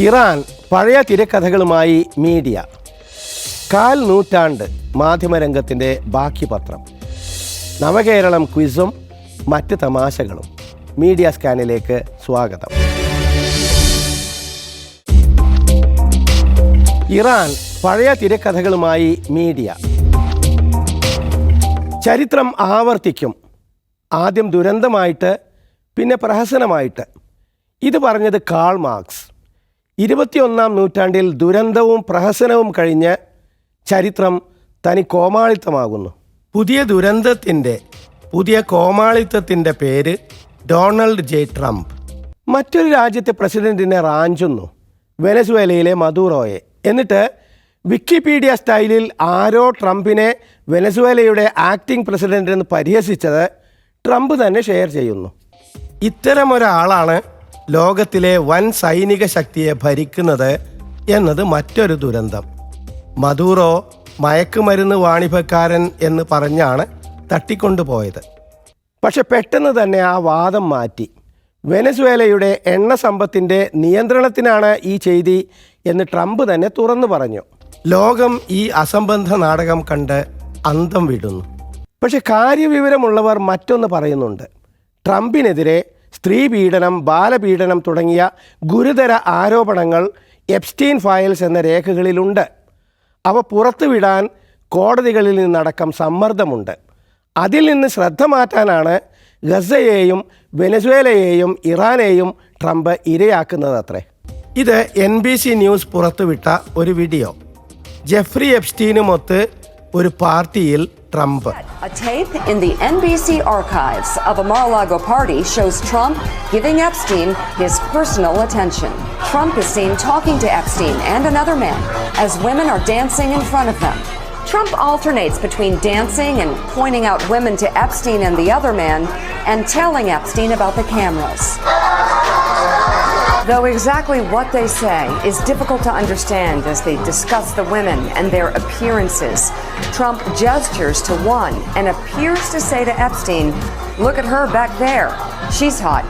Iran പഴയ തിരക്കഥകളുമായി media. കാൽ നൂറ്റാണ്ട് മാധ്യമരംഗത്തിന്റെ ബാക്കി പത്രം നവകേരളം ക്വിസും മറ്റ് തമാശകളും. മീഡിയ സ്കാനിലേക്ക് സ്വാഗതം. ഇറാൻ പഴയ തിരക്കഥകളുമായി മീഡിയ. ചരിത്രം ആവർത്തിക്കും. ആദ്യം ദുരന്തമായിട്ട് പിന്നെ പ്രഹസനമായിട്ട്. ഇത് പറഞ്ഞത് കാൾ മാർക്സ്. ഇരുപത്തിയൊന്നാം നൂറ്റാണ്ടിൽ ദുരന്തവും പ്രഹസനവും കഴിഞ്ഞ് ചരിത്രം തനി കോമാളിത്തമാകുന്നു. പുതിയ ദുരന്തത്തിന്റെ പുതിയ കോമാളിത്തത്തിന്റെ പേര് ഡൊണാൾഡ് ജെ ട്രംപ്. മറ്റൊരു രാജ്യത്തെ പ്രസിഡന്റിനെ റാഞ്ചുന്നു വെനസ്വേലയിലെ മദൂറോയെ. എന്നിട്ട് വിക്കിപീഡിയ സ്റ്റൈലിൽ ആരോ ട്രംപിനെ വെനസ്വേലയുടെ ആക്ടിംഗ് പ്രസിഡന്റ് എന്ന് പരിഹസിച്ചത് ട്രംപ് തന്നെ ഷെയർ ചെയ്യുന്നു. ഇത്തരമൊരാളാണ് ലോകത്തിലെ വൻ സൈനിക ശക്തിയെ ഭരിക്കുന്നത് എന്നത് മറ്റൊരു ദുരന്തം. മദൂറോ മയക്കുമരുന്ന് വാണിഭക്കാരൻ എന്ന് പറഞ്ഞാണ് തട്ടിക്കൊണ്ടുപോയത്. പക്ഷെ പെട്ടെന്ന് തന്നെ ആ വാദം മാറ്റി. വെനസ്വേലയുടെ എണ്ണ സമ്പത്തിന്റെ നിയന്ത്രണത്തിനാണ് ഈ ചെയ്തി എന്ന് ട്രംപ് തന്നെ തുറന്നു പറഞ്ഞു. ലോകം ഈ അസംബന്ധ നാടകം കണ്ട് അന്തം വിടുന്നു. പക്ഷെ കാര്യവിവരമുള്ളവർ മറ്റൊന്ന് പറയുന്നുണ്ട്. ട്രംപിനെതിരെ സ്ത്രീ പീഡനം ബാലപീഡനം തുടങ്ങിയ ഗുരുതര ആരോപണങ്ങൾ എപ്സ്റ്റീൻ ഫയൽസ് എന്ന രേഖകളിലുണ്ട്. അവ പുറത്തുവിടാൻ കോടതികളിൽ നിന്നടക്കം സമ്മർദ്ദമുണ്ട്. അതിൽ നിന്ന് ശ്രദ്ധ മാറ്റാനാണ് ഗസയെയും വെനസ്വേലയെയും ഇറാനെയും ട്രംപ് ഇരയാക്കുന്നത് അത്രേ ഇത് എൻ ബി സി ന്യൂസ് പുറത്തുവിട്ട ഒരു വീഡിയോ. ജെഫ്രി എപ്സ്റ്റീനുമൊത്ത് ഒരു പാർട്ടിയിൽ Trump A tape in the NBC archives of a Mar-a-Lago party shows Trump giving Epstein his personal attention. Trump is seen talking to Epstein and another man as women are dancing in front of them. Trump alternates between dancing and pointing out women to Epstein and the other man and telling Epstein about the cameras. Though exactly what they say is difficult to understand as they discuss the women and their appearances, Trump gestures to one and appears to say to Epstein, Look at her back there. She's hot.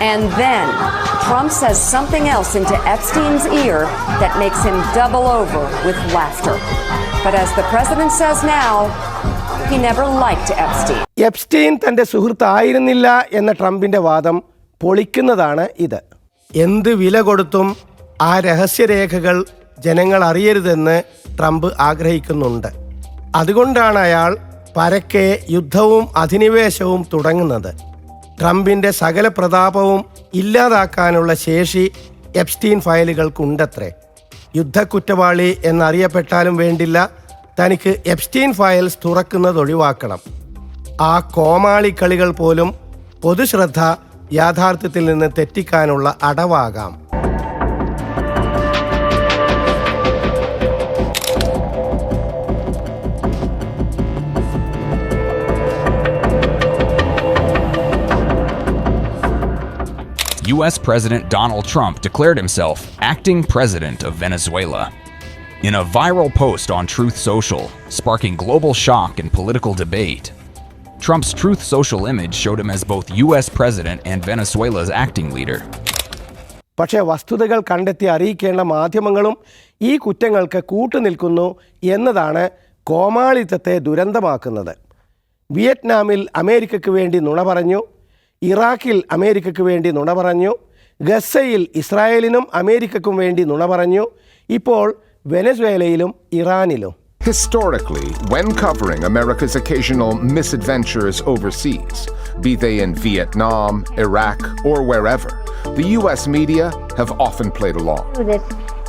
And then Trump says something else into Epstein's ear that makes him double over with laughter. But as the president says now, he never liked Epstein. Epstein തന്റെ സുഹൃത്തായിരുന്നില്ല എന്ന ട്രംപിന്റെ വാദം പൊളിക്കുന്നതാണ് ഇത്. എന്ത് വില കൊടുത്തും ആ രഹസ്യരേഖകൾ ജനങ്ങൾ അറിയരുതെന്ന് ട്രംപ് ആഗ്രഹിക്കുന്നുണ്ട്. അതുകൊണ്ടാണ് അയാൾ പരക്കെ യുദ്ധവും അധിനിവേശവും തുടങ്ങുന്നത്. ട്രംപിന്റെ സകല പ്രതാപവും ഇല്ലാതാക്കാനുള്ള ശേഷി എപ്സ്റ്റീൻ ഫയലുകൾക്കുണ്ടത്രേ. യുദ്ധക്കുറ്റവാളി എന്നറിയപ്പെട്ടാലും വേണ്ടില്ല തനിക്ക് എപ്സ്റ്റീൻ ഫയൽസ് തുറക്കുന്നത് ഒഴിവാക്കണം ആ കോമാളി കളികൾ പോലും പൊതുശ്രദ്ധ യാഥാർത്ഥ്യത്തിൽ നിന്ന് തെറ്റിക്കാനുള്ള അടവാകാം US President Donald Trump declared himself acting president of Venezuela. In a viral post on Truth Social, sparking global shock and political debate, Trump's Truth Social image showed him as both US president and Venezuela's acting leader. പക്ഷേ വസ്തുതകൾ കണ്ടെത്തി അറിയിക്കേണ്ട മാധ്യമങ്ങളും ഈ കുറ്റങ്ങൾക്ക് കൂട്ടുനിൽക്കുന്നു എന്നതാണ് കോമാളിത്തത്തെ ദുരന്തമാക്കുന്നത് വിയറ്റ്നാമിൽ അമേരിക്കയ്ക്ക് വേണ്ടി നുണ പറഞ്ഞു ഇറാഖിൽ അമേരിക്കയ്ക്ക് വേണ്ടി നുണ പറഞ്ഞു ഗസയിൽ ഇസ്രായേലിനും അമേരിക്കയ്ക്കും വേണ്ടി നുണ പറഞ്ഞു ഇപ്പോൾ വെനസ്വേലയിലും ഇറാനിലും Historically, when covering America's occasional misadventures overseas, be they in Vietnam, Iraq, or wherever, the U.S. media have often played along. this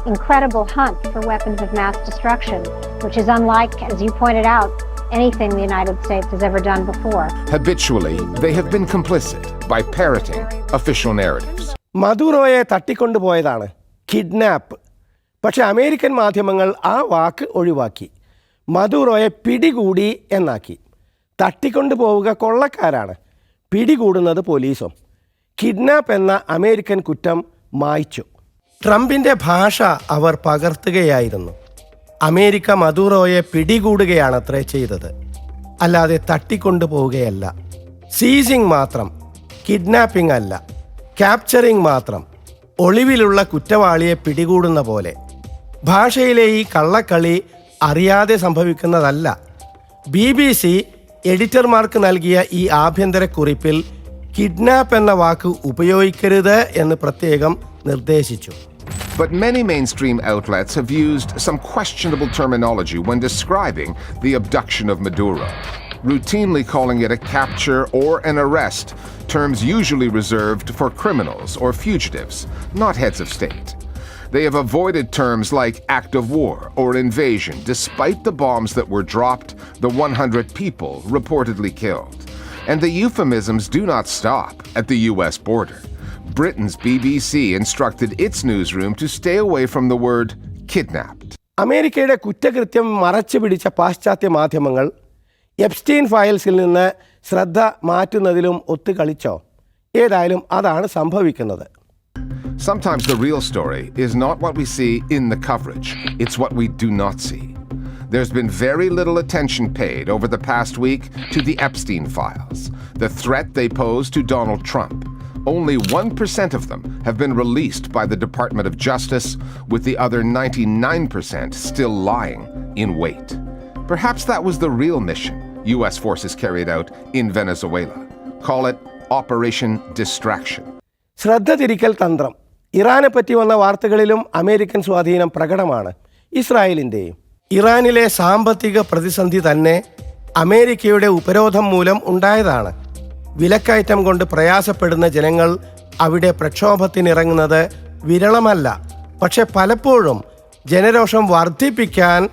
incredible hunt for weapons of mass destruction, which is unlike, as you pointed out, anything the United States has ever done before. Habitually, they have been complicit by parroting official narratives. മദുറോയെ തട്ടിക്കൊണ്ടുപോയതാണ് kidnap പക്ഷെ American മാധ്യമങ്ങൾ ആ വാക്ക് ഒഴിവാക്കി. മധുറോയെ പിടികൂടി എന്നാക്കി. തട്ടിക്കൊണ്ടു പോവുക കൊള്ളക്കാരാണ്. പിടികൂടുന്നത് പോലീസും. Kidnap എന്ന അമേരിക്കൻ കുറ്റം മായ്ച്ചു. ട്രംപിന്റെ ഭാഷ അവർ പകർത്തുകയായിരുന്നു. അമേരിക്ക മദുറോയെ പിടികൂടുകയാണത്രേ ചെയ്തത്. അല്ലാതെ തട്ടിക്കൊണ്ടു പോവുകയല്ല സീസിംഗ് മാത്രം കിഡ്നാപ്പിംഗ് അല്ല. ക്യാപ്ചറിംഗ് മാത്രം. ഒളിവിലുള്ള കുറ്റവാളിയെ പിടികൂടുന്ന പോലെ. ഭാഷയിലെ ഈ കള്ളക്കളി അറിയാതെ സംഭവിക്കുന്നതല്ല ബി ബി സി എഡിറ്റർമാർക്ക് നൽകിയ ഈ ആഭ്യന്തര കുറിപ്പിൽ കിഡ്നാപ്പ് എന്ന വാക്ക് ഉപയോഗിക്കരുത് എന്ന് പ്രത്യേകം നിർദ്ദേശിച്ചു But many mainstream outlets have used some questionable terminology when describing the abduction of Maduro, routinely calling it a capture or an arrest, terms usually reserved for criminals or fugitives, not heads of state. They have avoided terms like act of war or invasion, despite the bombs that were dropped, the 100 people reportedly killed. And the euphemisms do not stop at the US border. Britain's BBC instructed its newsroom to stay away from the word kidnapped. അമേരിക്കയുടെ കുറ്റകൃത്യം മറച്ചു പിടിച്ച പാശ്ചാത്യ മാധ്യമങ്ങൾ Epstein ഫയൽസിൽ നിന്ന് ശ്രദ്ധ മാറ്റുന്നതിലും ഒത്തുകളിച്ചോ ഏതായാലും അതാണ് സംഭവിക്കുന്നത് Sometimes the real story is not what we see in the coverage, it's what we do not see. There's been very little attention paid over the past week to the Epstein files, the threat they pose to Donald Trump. Only 1% of them have been released by the Department of Justice, with the other 99% still lying in wait. Perhaps that was the real mission U.S. forces carried out in Venezuela. Call it Operation Distraction. ശ്രദ്ധ തിരിക്കൽ തന്ത്രം ഇറാനെ പറ്റി വന്ന വാർത്തകളിലും American സ്വാധീനം പ്രകടമാണ് ഇസ്രായേലിന്റെയും ഇറാനിലെ സാമ്പത്തിക പ്രതിസന്ധി തന്നെ അമേരിക്കയുടെ ഉപരോധം മൂലം ഉണ്ടായതാണ്. വിലക്കയറ്റം കൊണ്ട് പ്രയാസപ്പെടുന്ന ജനങ്ങൾ അവിടെ പ്രക്ഷോഭത്തിനിറങ്ങുന്നത് വിരളമല്ല. പക്ഷെ പലപ്പോഴും ജനരോഷം വർദ്ധിപ്പിക്കാൻ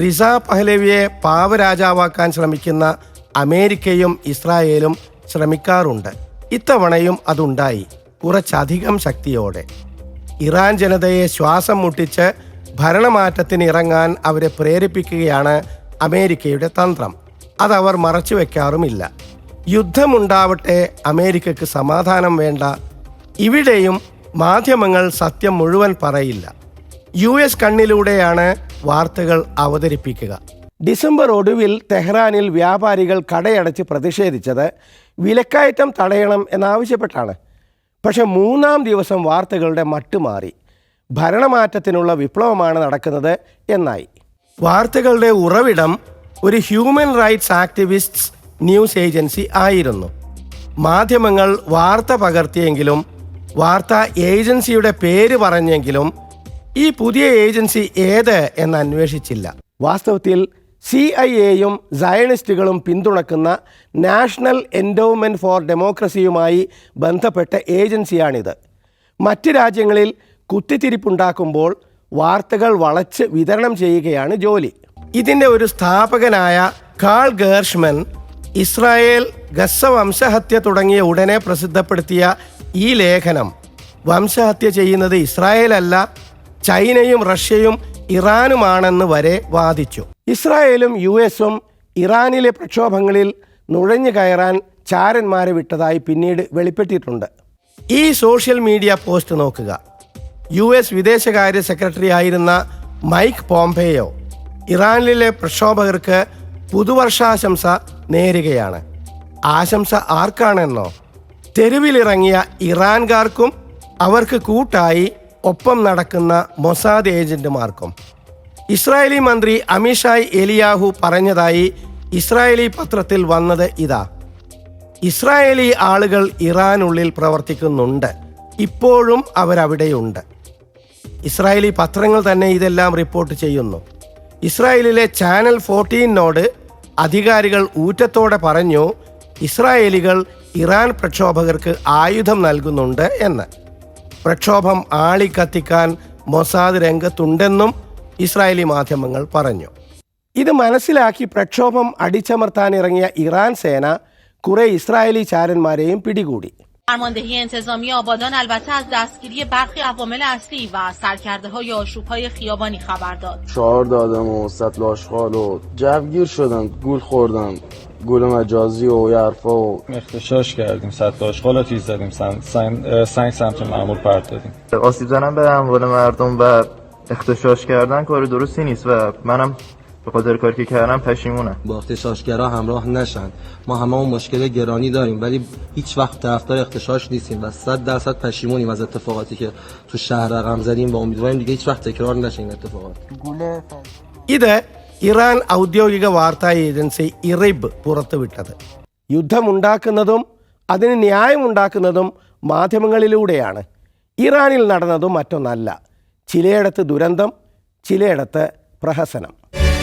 റിസ പഹ്ലവിയെ പാവരാജാവാക്കാൻ ശ്രമിക്കുന്ന അമേരിക്കയും ഇസ്രായേലും ശ്രമിക്കാറുണ്ട്. ഇത്തവണയും അതുണ്ടായി. കുറച്ചധികം ശക്തിയോടെ. ഇറാൻ ജനതയെ ശ്വാസം മുട്ടിച്ച് ഭരണമാറ്റത്തിന് ഇറങ്ങാൻ അവരെ പ്രേരിപ്പിക്കുകയാണ് അമേരിക്കയുടെ തന്ത്രം. അതവർ മറച്ചുവെക്കാറുമില്ല യുദ്ധമുണ്ടാവട്ടെ അമേരിക്കയ്ക്ക് സമാധാനം വേണ്ട. ഇവിടെയും മാധ്യമങ്ങൾ സത്യം മുഴുവൻ പറയില്ല. യു എസ് കണ്ണിലൂടെയാണ് വാർത്തകൾ അവതരിപ്പിക്കുക. ഡിസംബർ ഒടുവിൽ തെഹ്റാനിൽ വ്യാപാരികൾ കടയടച്ച് പ്രതിഷേധിച്ചത് വിലക്കയറ്റം തടയണം എന്നാവശ്യപ്പെട്ടാണ്. പക്ഷെ മൂന്നാം ദിവസം വാർത്തകളുടെ മട്ടുമാറി ഭരണമാറ്റത്തിനുള്ള വിപ്ലവമാണ് നടക്കുന്നത് എന്നായി. വാർത്തകളുടെ ഉറവിടം ഒരു human rights activists news agency ആയിരുന്നു. മാധ്യമങ്ങൾ വാർത്ത പകർത്തിയെങ്കിലും വാർത്താ ഏജൻസിയുടെ പേര് പറഞ്ഞെങ്കിലും ഈ പുതിയ ഏജൻസി ഏത് എന്ന് അന്വേഷിച്ചില്ല. വാസ്തവത്തിൽ സി ഐ എയും സയണിസ്റ്റുകളും പിന്തുണക്കുന്ന നാഷണൽ എൻഡോവ്മെന്റ് ഫോർ ഡെമോക്രസിയുമായി ബന്ധപ്പെട്ട ഏജൻസിയാണിത്. മറ്റ് രാജ്യങ്ങളിൽ കുത്തിത്തിരിപ്പുണ്ടാക്കുമ്പോൾ വാർത്തകൾ വളച്ച് വിതരണം ചെയ്യുകയാണ് ജോലി. ഇതിന്റെ ഒരു സ്ഥാപകനായ കാൾ ഗേർഷ്മൻ ഇസ്രായേൽ ഗസ വംശഹത്യ തുടങ്ങിയ ഉടനെ പ്രസിദ്ധപ്പെടുത്തിയ ഈ ലേഖനം. വംശഹത്യ ചെയ്യുന്നത് ഇസ്രായേലല്ല ചൈനയും റഷ്യയും ഇറാനുമാണെന്ന് വരെ വാദിച്ചു. ഇസ്രായേലും യു എസും ഇറാനിലെ പ്രക്ഷോഭങ്ങളിൽ നുഴഞ്ഞു കയറാൻ ചാരന്മാരെ വിട്ടതായി പിന്നീട് വെളിപ്പെട്ടിട്ടുണ്ട്. ഈ സോഷ്യൽ മീഡിയ പോസ്റ്റ് നോക്കുക. യു എസ് വിദേശകാര്യ സെക്രട്ടറി ആയിരുന്ന മൈക്ക് പോംപെയോ ഇറാനിലെ പ്രക്ഷോഭകർക്ക് പുതുവർഷാശംസ നേരുകയാണ്. ആശംസ ആർക്കാണെന്നോ? തെരുവിലിറങ്ങിയ ഇറാൻകാർക്കും അവർക്ക് കൂട്ടായി ഒപ്പം നടക്കുന്ന മൊസാദ് ഏജന്റുമാർക്കും. ഇസ്രായേലി മന്ത്രി അമിഷായ് എലിയാഹു പറഞ്ഞതായി ഇസ്രായേലി പത്രത്തിൽ വന്നത് ഇതാ. ഇസ്രായേലി ആളുകൾ ഇറാനുള്ളിൽ പ്രവർത്തിക്കുന്നുണ്ട്. ഇപ്പോഴും അവരവിടെയുണ്ട്. ഇസ്രായേലി പത്രങ്ങൾ തന്നെ ഇതെല്ലാം റിപ്പോർട്ട് ചെയ്യുന്നു. ഇസ്രായേലിലെ ചാനൽ ഫോർട്ടീനോട് അധികാരികൾ ഊറ്റത്തോടെ പറഞ്ഞു ഇസ്രായേലികൾ ഇറാൻ പ്രക്ഷോഭകർക്ക് ആയുധം നൽകുന്നുണ്ട് എന്ന്. പ്രക്ഷോഭം ആളിക്കത്തിക്കാൻ മൊസാദ് രംഗത്തുണ്ടെന്നും ഇസ്രായേലി മാധ്യമങ്ങൾ പറഞ്ഞു ഇത് മനസ്സിലാക്കി പ്രക്ഷോഭം അടിച്ചമർത്താനിറങ്ങിയ ഇറാൻ സേന കുറെ ഇസ്രായേലി ചാരന്മാരെയും പിടികൂടി فرماندهی انتظامی آبادان البته از دستگیری برخی عوامل اصلی و سرکرده های آشوب های خیابانی خبر داد. چهار دادم و سطل آشغال و جوگیر شدن گول خوردن گول مجازی و یه حرفا و اختشاش کردیم سطل آشغال تیز زدیم سنگ, سنگ, سنگ سمت معمول پرت دادیم. آسیب زدن به اموال مردم و اختشاش کردن کار درستی نیست و منم به خاطر کاری که کردم پشیمونم. با اختشاشگرا همراه نشن. ما همه اون مشکل گرانی داریم ولی هیچ وقت طرفدار اختشاش نیستیم و صد درصد پشیمونیم از اتفاقاتی که تو شهر رقم زدیم و امیدواریم دیگه هیچ وقت تکرار نشه این اتفاقات. ഇത് ഇറാൻ ഔദ്യോഗിക വാർത്താ ഏജൻസി ഇറിബ് പുറത്തുവിട്ടത്. യുദ്ധമുണ്ടാക്കുന്നതും അതിന് ന്യായമുണ്ടാക്കുന്നതും മാധ്യമങ്ങളിലൂടെയാണ്. ഇറാനിൽ നടന്നതും മറ്റൊന്നല്ല. ചിലയിടത്ത് ദുരന്തം ചിലയിടത്ത് പ്രഹസനം.